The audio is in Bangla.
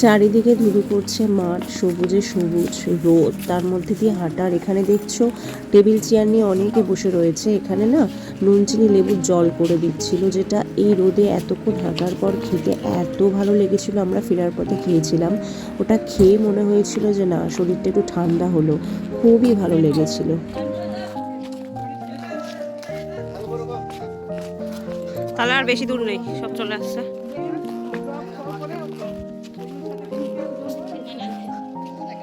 চারিদিকে ধুধু করছে মাঠ, সবুজে সবুজ রোদ। তার মধ্যে দিয়ে হাঁটার এখানে দেখছ, টেবিল চেয়ার নিয়ে অনেকে বসে রয়েছে। এখানে না নুন চিনি লেবুর জল করে দিচ্ছিল, যেটা এই রোদে এতক্ষণ হাঁটার পর খেতে এত ভালো লেগেছিল, আমরা ফেরার পথে খেয়েছিলাম। ওটা খেয়ে মনে হয়েছিল যে না, শরীরটা একটু ঠান্ডা হলো। খুবই ভালো লেগেছিল। তাহলে আর বেশি দূর নেই, সব চলে আসছে।